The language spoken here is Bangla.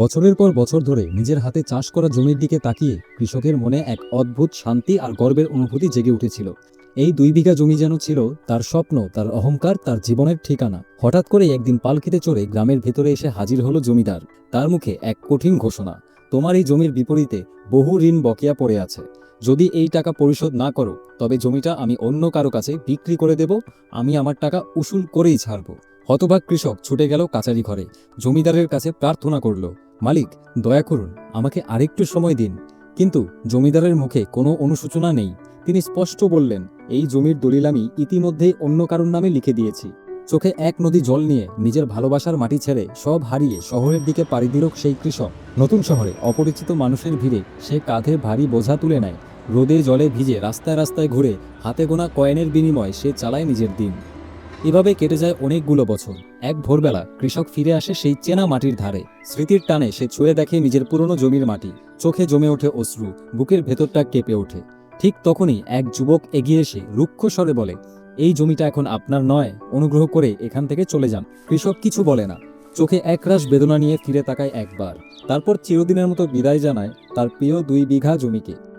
বছরের পর বছর ধরে নিজের হাতে চাষ করা জমির দিকে তাকিয়ে কৃষকের মনে এক অদ্ভুত শান্তি আর গর্বের অনুভূতি জেগে উঠেছিল। এই দুই বিঘা জমি যেন ছিল তার স্বপ্ন, তার অহংকার, তার জীবনের ঠিকানা। হঠাৎ করে একদিন পালকিতে চড়ে গ্রামের ভেতরে এসে হাজির হলো জমিদার। তার মুখে এক কঠিন ঘোষণা, তোমার এই জমির বিপরীতে বহু ঋণ বকেয়া পড়ে আছে। যদি এই টাকা পরিশোধ না করো, তবে জমিটা আমি অন্য কারও কাছে বিক্রি করে দেব, আমি আমার টাকা উসুল করেই ছাড়ব। হতভাগ কৃষক ছুটে গেল কাচারি ঘরে। জমিদারের কাছে প্রার্থনা করল মালিক, দয়া করুন, আমাকে আরেকটু সময় দিন। কিন্তু জমিদারের মুখে কোনো অনুশোচনা নেই। তিনি স্পষ্ট বললেন, এই জমির দলিল আমি ইতিমধ্যেই অন্য কারোর নামে লিখে দিয়েছি। চোখে এক নদী জল নিয়ে নিজের ভালোবাসার মাটি ছেড়ে সব হারিয়ে শহরের দিকে পাড়ি দিল সেই কৃষক। নতুন শহরে অপরিচিত মানুষের ভিড়ে সে কাঁধে ভারী বোঝা তুলে নেয়। রোদে জলে ভিজে রাস্তায় রাস্তায় ঘুরে হাতে গোনা কয়েনের বিনিময়ে সে চালায় নিজের দিন। এভাবে কেটে যায় অনেকগুলো বছর। এক ভোরবেলা কৃষক ফিরে আসে সেই চেনা মাটির ধারে। স্মৃতির টানে সে ছুঁয়ে দেখে নিজের পুরনো জমির মাটি। চোখে জমে ওঠে অশ্রু, বুকের ভেতরটা কেঁপে ওঠে। ঠিক তখনই এক যুবক এগিয়ে এসে রুক্ষ স্বরে বলে, এই জমিটা এখন আপনার নয়, অনুগ্রহ করে এখান থেকে চলে যান। কৃষক কিছু বলে না। চোখে একরাশ বেদনা নিয়ে ফিরে তাকায় একবার। তারপর চিরদিনের মতো বিদায় জানায় তার প্রিয় দুই বিঘা জমিকে।